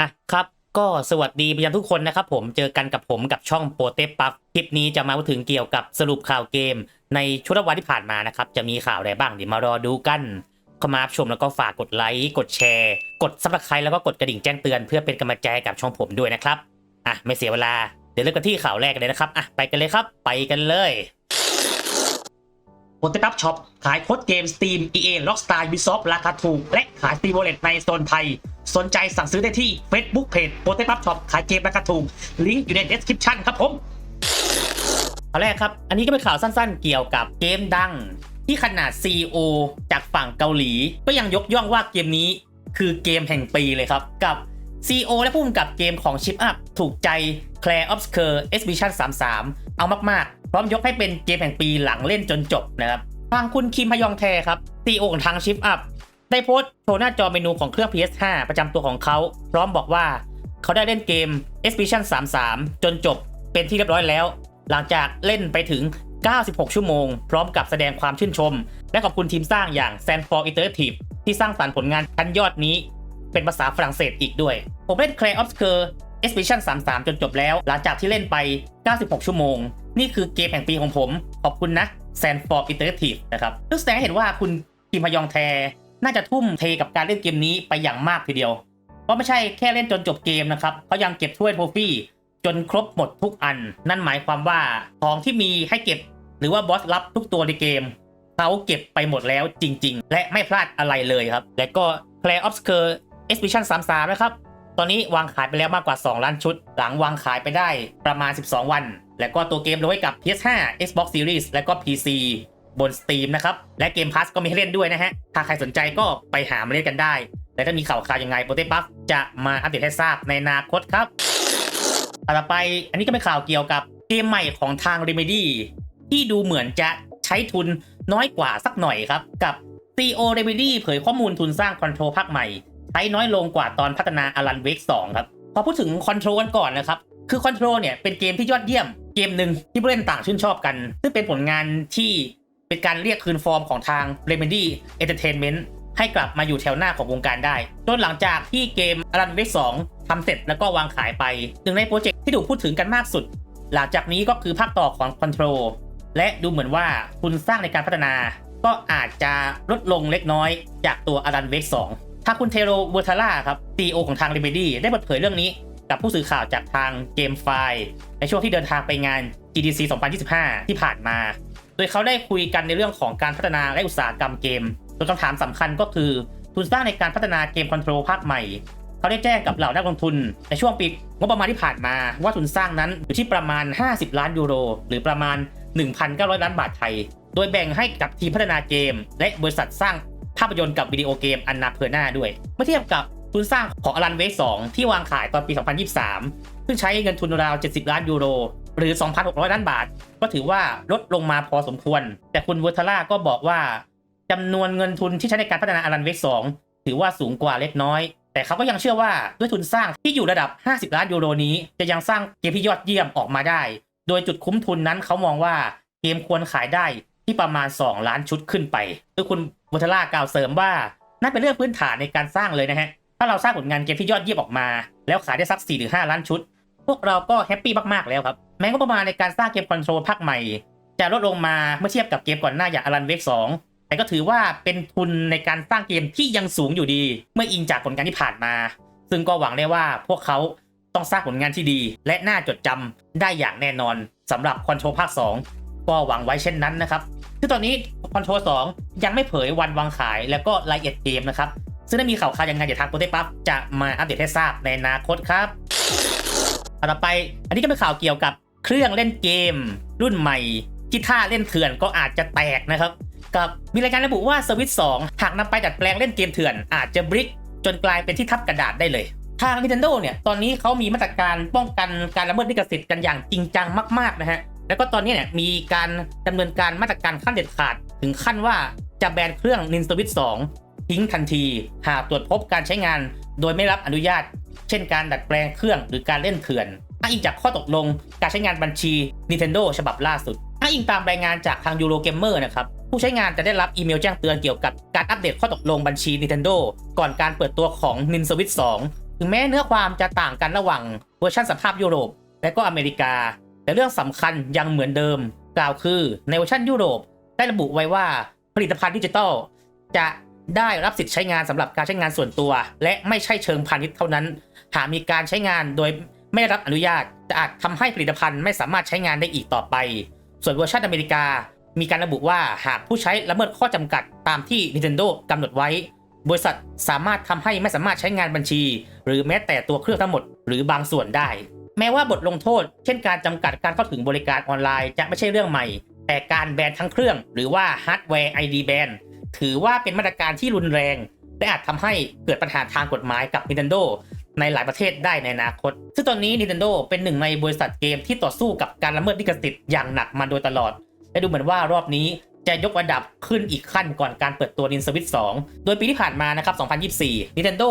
อะครับก็สวัสดีไปยังทุกคนนะครับผมเจอกันกับผมกับช่องโปเตปัฟคลิปนี้จะมาพูดถึงเกี่ยวกับสรุปข่าวเกม ในช่วงวันที่ผ่านมานะครับ จะมีข่าวอะไรบ้างเดี๋ยวมารอดูกันเข้ามาชมแล้วก็ฝากกดไลค์กดแชร์ กดซับสไครต์แล้วก็กดกระดิ่งแจ้งเตือนเพื่อเป็นกำลังใจกับช่องผมด้วยนะครับอะไม่เสียเวลาเดี๋ยวเริ่มกันที่ข่าวแรกเลยนะครับอะไปกันเลยครับ ไปกันเลยโปเตตับช็อปขายโค้ดเกม Steam EA Rockstar Ubisoft ราคาถูกและขาย Steam Wallet ในโซนไทย สนใจสั่งซื้อได้ที่ Facebook Page โปเตตับช็อปขายเกมราคาถูกลิงก์อยู่ใน description ครับผมเอาแรกครับ อันนี้ก็เป็นข่าวสั้นๆ เกี่ยวกับเกมดัง ที่ขนาด CEO จากฝั่งเกาหลี ก็ยังยกย่องว่าเกมนี้คือเกมแห่งปีเลยครับ กับ CEO และผู้กำกับเกมของ Chip Up ถูกใจ Claire Obscure Exhibition 33 เอามากๆ พร้อมยกให้เป็นเกมแห่งปีหลังเล่นจนจบนะครับ ทางคุณคิมพยองแทครับ CEO ของทาง Chip Up ได้โพสต์โชว์หน้าจอเมนูของเครื่อง PS5 ประจำตัวของเขา พร้อมบอกว่า เขาได้เล่นเกม Exhibition 33 จนจบเป็นที่เรียบร้อยแล้ว หลังจากเล่นไปถึง 96 ชั่วโมง พร้อมกับแสดงความชื่นชม และขอบคุณทีมสร้างอย่าง Sandfor Interactive ที่สร้างสรรค์ผลงานชั้นยอดนี้ เป็นภาษาฝรั่งเศสอีกด้วย ผมเล่น Clay Obscure Expedition 33 จนจบแล้ว หลังจากที่เล่นไป 96 ชั่วโมง นี่คือเกมแห่งปีของผม ขอบคุณนะ Sandfor Interactive นะครับซึ่งแสดงให้เห็นว่าคุณคิมพยองแท น่าจะทุ่มเทกับการเล่นเกมนี้ไปอย่างมากทีเดียว เพราะไม่ใช่แค่เล่นจนจบเกมนะครับเขายังเก็บถ้วยโทฟี่จนครบหมดทุกอัน นั่นหมายความว่าของที่มีให้เก็บ หรือว่าบอสลับทุกตัวในเกมเขาเก็บไปหมดแล้วจริง ๆ และไม่พลาดอะไรเลยครับ และก็ Play Obscure Expedition 33 นะครับ ตอนนี้วางขายไปแล้วมากกว่า 2 ล้านชุด หลังวางขายไปได้ประมาณ 12 วัน และก็ตัวเกมลงไว้กับ PS5 Xbox Series และก็ PC บน Steam นะครับ และเกม Pass ก็มีให้เล่นด้วยนะฮะ ถ้าใครสนใจก็ไปหามาเล่นกันได้ และถ้ามีข่าวคราวยังไงโปรเตปัฟจะมาอัปเดตให้ทราบในอนาคตครับต่อไปอันนี้ก็เป็นข่าวเกี่ยวกับเกมใหม่ของทาง Remedy ที่ดูเหมือนจะใช้ทุนน้อยกว่าสักหน่อยครับ กับ CEO Remedy เผยข้อมูลทุนสร้างคอนโทรลภาคใหม่ ใช้น้อยลงกว่าตอนพัฒนา Alan Wake 2ครับ พอพูดถึงคอนโทรลกันก่อนนะครับ คือคอนโทรลเนี่ยเป็นเกมที่ยอดเยี่ยม เกมหนึ่งที่ผู้เล่นต่างชื่นชอบกัน ซึ่งเป็นผลงานที่ เป็นการเรียกคืนฟอร์มของทาง Remedy Entertainment ให้กลับมาอยู่แถวหน้าของวงการได้ จนหลังจากที่เกม Alan Wake 2ทำเสร็จแล้วก็วางขายไปหนึ่งในโปรเจกต์ที่ถูกพูดถึงกันมากสุด หลังจากนี้ก็คือภาคต่อของ Control และดูเหมือนว่าทุนสร้างในการพัฒนา ก็อาจจะลดลงเล็กน้อยจากตัว Alan Wake 2ถ้าคุณเทโรเวอร์ทาร่าครับ CEO ของทาง Remedy ได้เปิดเผยเรื่องนี้กับผู้สื่อข่าวจากทางเกมไฟในช่วงที่เดินทางไปงาน GDC 2025 ที่ผ่านมา โดยเขาได้คุยกันในเรื่องของการพัฒนาและอุตสาหกรรมเกมโดยคำถามสำคัญก็คือทุนสร้างในการพัฒนาเกมคอนโทรลภาคใหม่ เขาได้แจ้งกับเหล่านักลงทุน ในช่วงปีงบประมาณที่ผ่านมา ว่าทุนสร้างนั้นอยู่ที่ประมาณ 50 ล้านยูโร หรือประมาณ 1,900 ล้านบาทไทย โดยแบ่งให้กับทีมพัฒนาเกม และบริษัทสร้างภาพยนตร์กับวิดีโอเกมอันนาเพอร์นาด้วย เมื่อเทียบกับทุนสร้างของอลันเวก2ที่วางขายตอนปี 2023 ซึ่งใช้เงินทุนราว 70 ล้านยูโร หรือ 2,600 ล้านบาท ก็ถือว่าลดลงมาพอสมควร แต่คุณเวอร์ทาร่าก็บอกว่าจำนวนเงินทุนที่ใช้ในการพัฒนาอลันเวก2ถือว่าสูงกว่าเล็กน้อย แต่เขาก็ยังเชื่อว่าด้วยทุนสร้างที่อยู่ระดับ 50 ล้านยูโรนี้ จะยังสร้างเกมที่ยอดเยี่ยมออกมาได้ โดยจุดคุ้มทุนนั้นเขามองว่าเกมควรขายได้ที่ประมาณ 2 ล้านชุดขึ้นไปโดยคุณเวอร์ทาร่ากล่าวเสริมว่านั่นเป็นเรื่องพื้นฐานในการสร้างเลยนะฮะถ้าเราสร้างผลงานเกมที่ยอดเยี่ยมออกมา แล้วขายได้สัก4-5ล้านชุด พวกเราก็แฮปปี้มากๆแล้วครับ แม้งบประมาณในการสร้างเกมคอนโทรลภาคใหม่ จะลดลงมาเมื่อเทียบกับเกมก่อนหน้าอย่างอลันเวก2แต่ก็ถือว่าเป็นทุนในการสร้างเกมที่ยังสูงอยู่ดี เมื่ออิงจากผลงานที่ผ่านมา ซึ่งก็หวังได้ว่าพวกเขาต้องสร้างผลงานที่ดี และน่าจดจำได้อย่างแน่นอนสำหรับคอนโทรลภาค 2 ก็หวังไว้เช่นนั้นนะครับคือตอนนี้คอนโทรล2ยังไม่เผยวันวางขาย แล้วก็รายละเอียดเกมนะครับซึ่งถ้ามีข่าวคราวยังไงเดี๋ยวทางโปรเตปั๊บจะมาอัปเดตให้ทราบในอนาคตครับ ต่อไป อันนี้ก็เป็นข่าวเกี่ยวกับเครื่องเล่นเกม รุ่นใหม่ที่ถ้าเล่นเถื่อนก็อาจจะแตกนะครับ กับมีรายงานระบุว่าสวิต2หากนำไปดัดแปลงเล่นเกมเถื่อน อาจจะบริกจนกลายเป็นที่ทับกระดาษได้เลย ทาง Nintendo เนี่ยตอนนี้เขามีมาตรการป้องกันการละเมิดลิขสิทธิ์กันอย่างจริงจังมากๆนะฮะแล้วก็ตอนนี้เนี่ยมีการดำเนินการมาตรการขั้นเด็ดขาด ถึงขั้นว่าจะแบนเครื่อง Nintendo Switch 2 ทิ้งทันที หากตรวจพบการใช้งาน โดยไม่รับอนุญาต เช่นการดัดแปลงเครื่องหรือการเล่นเถื่อนอ้างอิงจากข้อตกลงการใช้งานบัญชี Nintendo ฉบับล่าสุดอ้างอิงตามรายงานจากทาง Eurogamer นะครับผู้ใช้งานจะได้รับอีเมลแจ้งเตือนเกี่ยวกับการอัปเดตข้อตกลงบัญชี Nintendo ก่อนการเปิดตัวของ n i n Switch 2ถึงแม้เนื้อความจะต่างกันระหว่างเวอร์ชันสภาพยุโรป และก็อเมริกา แต่เรื่องสำคัญยังเหมือนเดิม กล่าวคือในเวอร์ชันยุโรป ได้ระบุไว้ว่าผลิตภัณฑ์ดิจิทัลจะ ได้รับสิทธิ์ใช้งานสำหรับการใช้งานส่วนตัว และไม่ใช่เชิงพาณิชย์เท่านั้น หากมีการใช้งานโดยไม่ได้รับอนุญาตจะอาจทำให้ผลิตภัณฑ์ไม่สามารถใช้งานได้อีกต่อไป ส่วนเวอร์ชันอเมริกา มีการระบุว่าหากผู้ใช้ละเมิดข้อจำกัดตามที่ Nintendo กำหนดไว้ บริษัทสามารถทำให้ไม่สามารถใช้งานบัญชี หรือแม้แต่ตัวเครื่องทั้งหมด หรือบางส่วนได้ แม้ว่าบทลงโทษ เช่นการจำกัดการเข้าถึงบริการออนไลน์จะไม่ใช่เรื่องใหม่ แต่การแบนทั้งเครื่อง หรือว่าฮาร์ดแวร์ ID แบน ถือว่าเป็นมาตรการที่รุนแรง และอาจทำให้เกิดปัญหาทางกฎหมายกับ Nintendo ในหลายประเทศได้ในอนาคต ซึ่งตอนนี้ Nintendo เป็นหนึ่งในบริษัทเกมที่ต่อสู้กับการละเมิดลิขสิทธิ์อย่างหนักมาโดยตลอด และดูเหมือนว่ารอบนี้จะยกระดับขึ้นอีกขั้นก่อนการเปิดตัว Nintendo Switch 2 โดยปีที่ผ่านมานะครับ 2024 Nintendo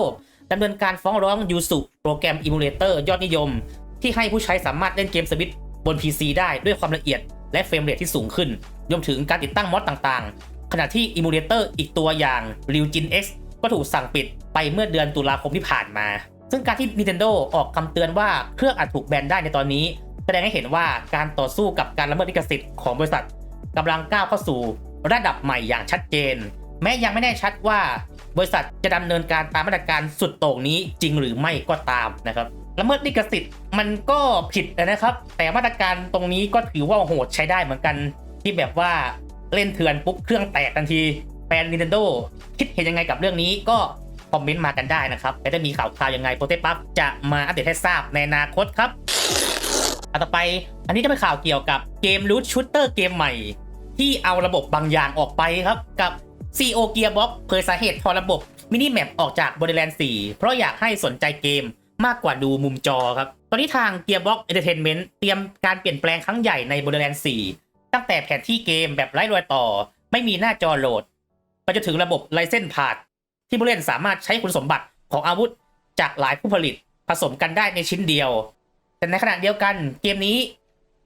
ดำเนินการฟ้องร้องยูสุโปรแกรมอิมูเลเตอร์ยอดนิยม ที่ให้ผู้ใช้สามารถเล่นเกมสวิตบน PC ได้ด้วยความละเอียดและเฟรมเรทที่สูงขึ้นรวมถึงการติดตั้งมอดต่าง ขณะที่อิมูเลเตอร์อีกตัวอย่าง r y u j i n X ก็ถูกสั่งปิดไปเมื่อเดือนตุลาคมที่ผ่านมา ซึ่งการที่ Nintendo ออกคำเตือนว่าเครื่องอาจถูกแบนได้ในตอนนี้ แสดงให้เห็นว่าการต่อสู้กับการละเมิดลิขสิทธิ์ของบริษัทกำลังก้าวเข้าสู่ระดับใหม่อย่างชัดเจน แม้ยังไม่แน่ชัดว่า บริษัทจะดำเนินการตามมาตรการสุดโต่งนี้จริงหรือไม่ก็ตามนะครับละเมิดลิขสิทธิ์มันก็ผิดนะครับ แต่มาตรการตรงนี้ก็ถือว่าโหดใช้ได้เหมือนกันที่แบบว่า เล่นเถื่อนปุ๊บเครื่องแตกทันทีแฟน Nintendo คิดเห็นยังไงกับเรื่องนี้ก็คอมเมนต์มากันได้นะครับและจะมีข่าวคราวยังไงโปรเตปั๊บจะมาอัปเดตให้ทราบในอนาคตครับอันต่อไป อันนี้จะเป็นข่าวเกี่ยวกับเกมรูทชูเตอร์เกมใหม่ ที่เอาระบบบางอย่างออกไปครับกับ CEO Gearbox เผยสาเหตุถอระบบมินิแมปออกจาก Borderlands 4 เพราะอยากให้สนใจเกมมากกว่าดูมุมจอครับ ตอนนี้ทาง Gearbox Entertainment เตรียมการเปลี่ยนแปลงครั้งใหญ่ใน Borderlands 4 ตั้งแต่แผนที่เกมแบบไร้รอยต่อ ไม่มีหน้าจอโหลด ไปจนถึงระบบไลเซนพาดที่ผู้เล่นสามารถใช้คุณสมบัติของอาวุธจากหลายผู้ผลิตผสมกันได้ในชิ้นเดียว แต่ในขณะเดียวกันเกมนี้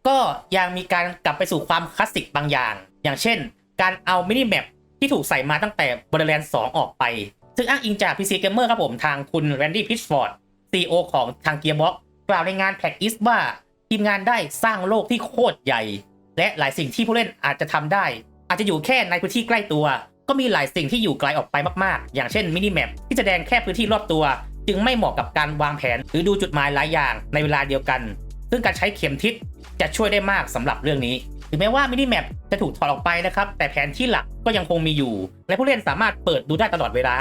ก็ยังมีการกลับไปสู่ความคลาสสิกบางอย่าง อย่างเช่น การเอามินิแมปที่ถูกใส่มาตั้งแต่ Borderlands 2 ออกไป ซึ่งอ้างอิงจาก PC Gamer ครับผมทางคุณ Randy Pitchford CEO ของทาง Gearbox กล่าวในงาน p a c East ว่าทีมงานได้สร้างโลกที่โคตรใหญ่ และหลายสิ่งที่ผู้เล่นอาจจะทำได้ อาจจะอยู่แค่ในพื้นที่ใกล้ตัว ก็มีหลายสิ่งที่อยู่ไกลออกไปมากๆ อย่างเช่นมินิแมปที่แสดงแค่พื้นที่รอบตัว จึงไม่เหมาะกับการวางแผน หรือดูจุดหมายหลายอย่างในเวลาเดียวกัน ซึ่งการใช้เข็มทิศจะช่วยได้มากสำหรับเรื่องนี้ถึงแม้ว่ามินิแมปจะถูกถอดออกไปนะครับ แต่แผนที่หลักก็ยังคงมีอยู่ และผู้เล่นสามารถเปิดดูได้ตลอดเวลา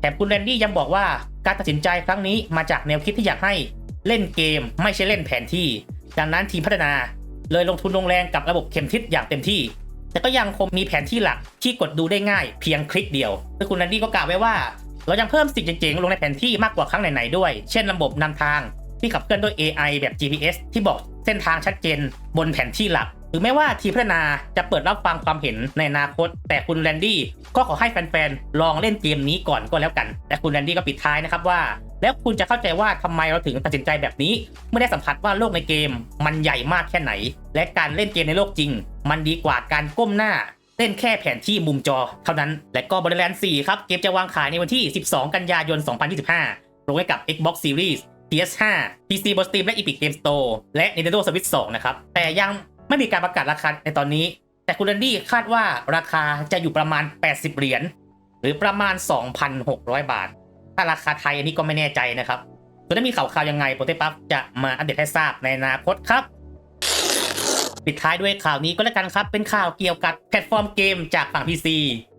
แถมคุณแรนดี้ยังบอกว่าการตัดสินใจครั้งนี้มาจากแนวคิดที่อยากให้เล่นเกมไม่ใช่เล่นแผนที่ ดังนั้นทีมพัฒนา เลยลงทุนลงแรงกับระบบเข็มทิศอย่างเต็มที่ แต่ก็ยังคงมีแผนที่หลักที่กดดูได้ง่ายเพียงคลิกเดียวซึ่งคุณแรนดี้ก็กล่าวไว้ว่า เรายังเพิ่มสิ่งเจ๋งๆลงในแผนที่มากกว่าครั้งไหนๆด้วย เช่นระบบนำทางที่ขับเคลื่อนด้วย AI แบบ GPS ที่บอกเส้นทางชัดเจนบนแผนที่หลัก หรือแม้ว่าทีมพัฒนาจะเปิดรับฟังความเห็นในอนาคต แต่คุณแรนดี้ก็ขอให้แฟนๆ ลองเล่นเกมนี้ก่อนก็แล้วกัน และคุณแรนดี้ก็ปิดท้ายนะครับว่า แล้วคุณจะเข้าใจว่าทำไมเราถึงตัดสินใจแบบนี้ เมื่อได้สัมผัสว่าโลกในเกม มันใหญ่มากแค่ไหน และการเล่นเกมในโลกจริง มันดีกว่าการก้มหน้าเล่นแค่แผนที่มุมจอเท่านั้น และก็ Borderlands 4 ครับ เกมจะวางขายในวันที่ 12 กันยายน 2025 ลงให้กับ Xbox Series PS5 PC บน Steam และ Epic Game Store และ Nintendo Switch 2 นะครับ แต่ยังไม่มีการประกาศราคาในตอนนี้ แต่คุณแรนดี้คาดว่าราคาจะอยู่ประมาณ 80 เหรียญ หรือประมาณ 2,600 บาท ถ้าราคาไทยอันนี้ก็ไม่แน่ใจนะครับส่วนถ้ามีข่าวข่าวยังไงโปเตปั๊บจะมาอัปเดตให้ทราบในอนาคตครับ ปิดท้ายด้วยข่าวนี้ก็แล้วกันครับ เป็นข่าวเกี่ยวกับแพลตฟอร์มเกมจากฝั่ง PC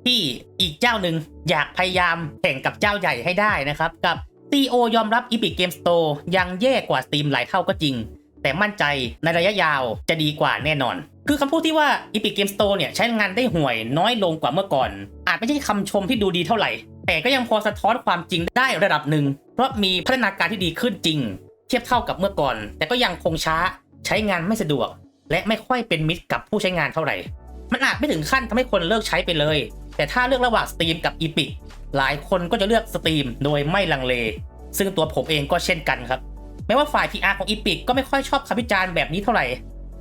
ที่อีกเจ้าหนึ่งอยากพยายามแข่งกับเจ้าใหญ่ให้ได้นะครับ กับ CEO ยอมรับ Epic Game Store ยังแย่กว่า Steam หลายเท่าก็จริง แต่มั่นใจในระยะยาวจะดีกว่าแน่นอน คือคำพูดที่ว่า Epic Game Store เนี่ยใช้งานได้ห่วยน้อยลงกว่าเมื่อก่อน อาจไม่ใช่คำชมที่ดูดีเท่าไหร่ แต่ก็ยังพอสะท้อนความจริงได้ระดับหนึ่ง เพราะมีพัฒนาการที่ดีขึ้นจริง เทียบเท่ากับเมื่อก่อน แต่ก็ยังคงช้าใช้งานไม่สะดวก และไม่ค่อยเป็นมิตรกับผู้ใช้งานเท่าไหร่ มันอาจไม่ถึงขั้นทำให้คนเลิกใช้ไปเลย แต่ถ้าเลือกระหว่าง Steam กับ Epic หลายคนก็จะเลือก Steam โดยไม่ลังเล ซึ่งตัวผมเองก็เช่นกันครับแม้ว่าฝ่าย PR ของ Epic ก็ไม่ค่อยชอบคำวิจารณ์แบบนี้เท่าไหร่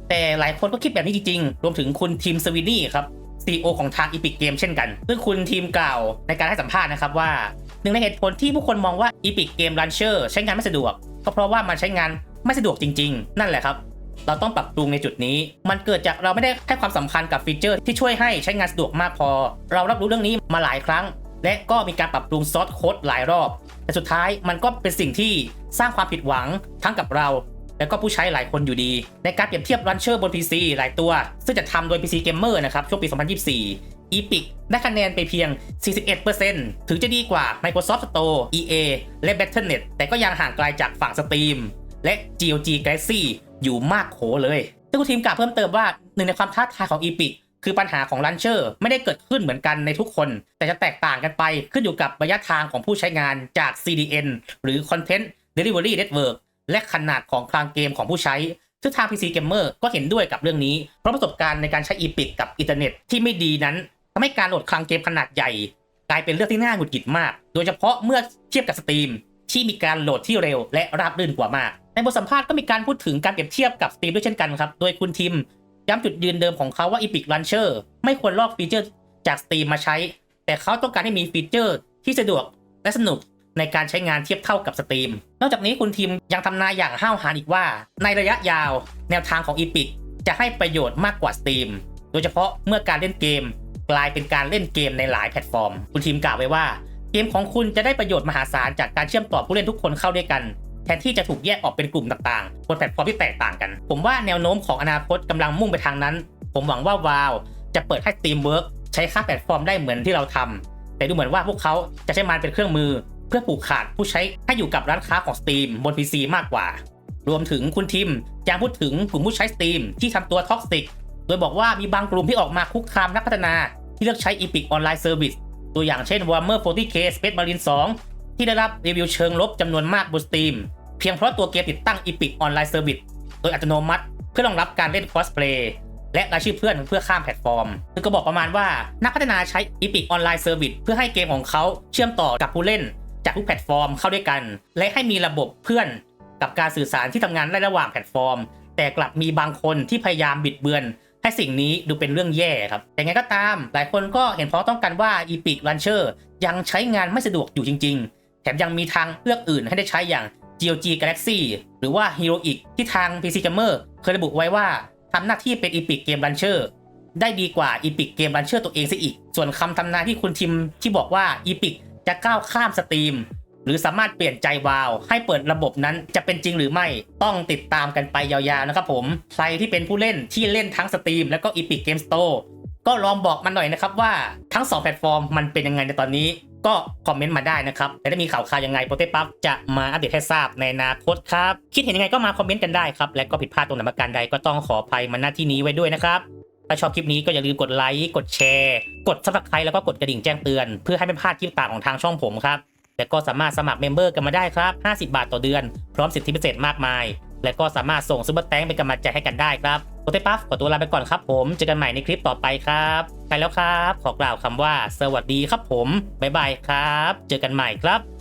แต่หลายคนก็คิดแบบนี้จริงๆ รวมถึงคุณทีมสวินนี่ครับ CEO ของทาง Epic Game เช่นกัน ซึ่งคุณทีมกล่าวในการให้สัมภาษณ์นะครับว่าหนึ่งในเหตุผลที่ผู้คนมองว่า Epic Game Launcher ใช้งานไม่สะดวก ก็เพราะว่ามันใช้งานไม่สะดวกจริง ๆ นั่นแหละครับเราต้องปรับปรุงในจุดนี้ มันเกิดจากเราไม่ได้ให้ความสำคัญกับฟีเจอร์ที่ช่วยให้ใช้งานสะดวกมากพอ เรารับรู้เรื่องนี้มาหลายครั้ง และก็มีการปรับปรุงซอสโค้ดหลายรอบ แต่สุดท้ายมันก็เป็นสิ่งที่สร้างความผิดหวังทั้งกับเรา และก็ผู้ใช้หลายคนอยู่ดี ในการเปรียบเทียบรันเชอร์บน PC หลายตัว ซึ่งจะทำโดย PC Gamer นะครับ ช่วงปี 2024 Epic ได้คะแนนไปเพียง 41%ถึงจะดีกว่า Microsoft Store EA และ Battle.net แต่ก็ยังห่างไกลจากฝั่ง Steam และ GOG Galaxy อยู่มากโขเลย ซึ่งทีมกล่าวเพิ่มเติมว่าหนึ่งในความท้าทายของ Epic คือปัญหาของ Launcher ไม่ได้เกิดขึ้นเหมือนกันในทุกคน แต่จะแตกต่างกันไปขึ้นอยู่กับระยะทางของผู้ใช้งานจาก CDN หรือ Content Delivery Network และขนาดของคลังเกมของผู้ใช้ซึ่งทาง PC Gamer ก็เห็นด้วยกับเรื่องนี้ เพราะประสบการณ์ในการใช้ Epic กับอินเทอร์เน็ตที่ไม่ดีนั้นทำให้การโหลดคลังเกมขนาดใหญ่ กลายเป็นเรื่องที่น่าหงุดหงิดมาก โดยเฉพาะเมื่อเทียบกับ Steam ที่มีการโหลดที่เร็วและราบรื่นกว่ามาก ในบทสัมภาษณ์ก็มีการพูดถึงการเปรียบเทียบกับ Steam ด้วยเช่นกันครับ โดยคุณทิม ย้ำจุดยืนเดิมของเขาว่า Epic Launcher ไม่ควรลอกฟีเจอร์จาก Steam มาใช้ แต่เขาต้องการให้มีฟีเจอร์ที่สะดวกและสนุก ในการใช้งานเทียบเท่ากับสตรีม นอกจากนี้คุณทีมยังทำนายอย่างห้าวหาญอีกว่า ในระยะยาว แนวทางของ Epic จะให้ประโยชน์มากกว่า Steam โดยเฉพาะเมื่อการเล่นเกม กลายเป็นการเล่นเกมในหลายแพลตฟอร์ม คุณทีมกล่าวไว้ว่า เกมของคุณจะได้ประโยชน์มหาศาลจากการเชื่อมต่อผู้เล่นทุกคนเข้าด้วยกันแทนที่จะถูกแยกออกเป็นกลุ่มต่างๆ บนแพลตฟอร์มที่แตกต่างกัน ผมว่าแนวโน้มของอนาคตกำลังมุ่งไปทางนั้น ผมหวังว่าวาวจะเปิดให้ Steamwork ใช้ค่าแพลตฟอร์มได้เหมือนที่เราทำแต่ดูเหมือนว่าพวกเขาจะใช้มันเป็นเครื่องมือ เพื่อผูกขาดผู้ใช้ให้อยู่กับร้านค้าของ Steam บน PC มากกว่า รวมถึงคุณทิมยังพูดถึงกลุ่มผู้ใช้ Steam ที่ทำตัวท็อกซิกโดยบอกว่ามีบางกลุ่มที่ออกมาคุกคามนักพัฒนา ที่เลือกใช้ Epic Online Service ตัวอย่างเช่น Warhammer 40k Space Marine 2 ที่ได้รับรีวิวเชิงลบจำนวนมากบน Steam เพียงเพราะตัวเกมติดตั้ง Epic Online Service โดยอัตโนมัติเพื่อรองรับการเล่น Crossplay และรายชื่อเพื่อนเพื่อข้ามแพลตฟอร์ม คือก็บอกประมาณว่านักพัฒนาใช้ Epic Online Service เพื่อให้เกมของเขาเชื่อมต่อกับผู้เล่น จากทุกแพลตฟอร์มเข้าด้วยกัน และให้มีระบบเพื่อนกับการสื่อสารที่ทำงานได้ระหว่างแพลตฟอร์ม แต่กลับมีบางคนที่พยายามบิดเบือน ให้สิ่งนี้ดูเป็นเรื่องแย่ครับ แต่ไงก็ตาม หลายคนก็เห็นพ้องต้องกันว่า Epic Launcher ยังใช้งานไม่สะดวกอยู่จริง ๆ แถมยังมีทางเลือกอื่นให้ได้ใช้อย่าง GOG Galaxy หรือว่า Heroic ที่ทาง PC Gamer เคยระบุไว้ว่าทำหน้าที่เป็น Epic Game Launcher ได้ดีกว่า Epic Game Launcher ตัวเองซะอีก ส่วนคำทำนายที่คุณทิมที่บอกว่า Epic จะก้าวข้ามสตรีม หรือสามารถเปลี่ยนใจวาว ให้เปิดระบบนั้นจะเป็นจริงหรือไม่ต้องติดตามกันไปยาวๆนะครับผมใครที่เป็นผู้เล่นที่เล่นทั้งสตรีมแล้วก็ Epic Game Store ก็ลองบอกมาหน่อยนะครับว่าทั้ง 2 แพลตฟอร์มมันเป็นยังไงในตอนนี้ก็คอมเมนต์มาได้นะครับและถ้ามีข่าวคราวยังไงโปรเตปั๊บจะมาอัปเดตให้ทราบในอนาคตครับ คิดเห็นยังไงก็มาคอมเมนต์กันได้ครับ และก็ผิดพลาดตรงไหนประการใดก็ต้องขออภัยมาณที่นี้ไว้ด้วยนะครับ ถ้าชอบคลิปนี้ก็อย่าลืมกดไลค์ กดแชร์ กด subscribe แล้วก็กดกระดิ่งแจ้งเตือน เพื่อให้ไม่พลาดคลิปต่างของทางช่องผมครับและก็สามารถสมัครเมมเบอร์กันมาได้ครับ 50 บาทต่อเดือน พร้อมสิทธิพิเศษมากมาย และก็สามารถส่งซุปเปอร์แตงเป็นกำลังใจให้กันได้ครับโปเตปัฟขอตัวลาไปก่อนครับผม เจอกันใหม่ในคลิปต่อไปครับไปแล้วครับ ขอกล่าวคำว่า สวัสดีครับผม บ๊ายบายครับ เจอกันใหม่ครับ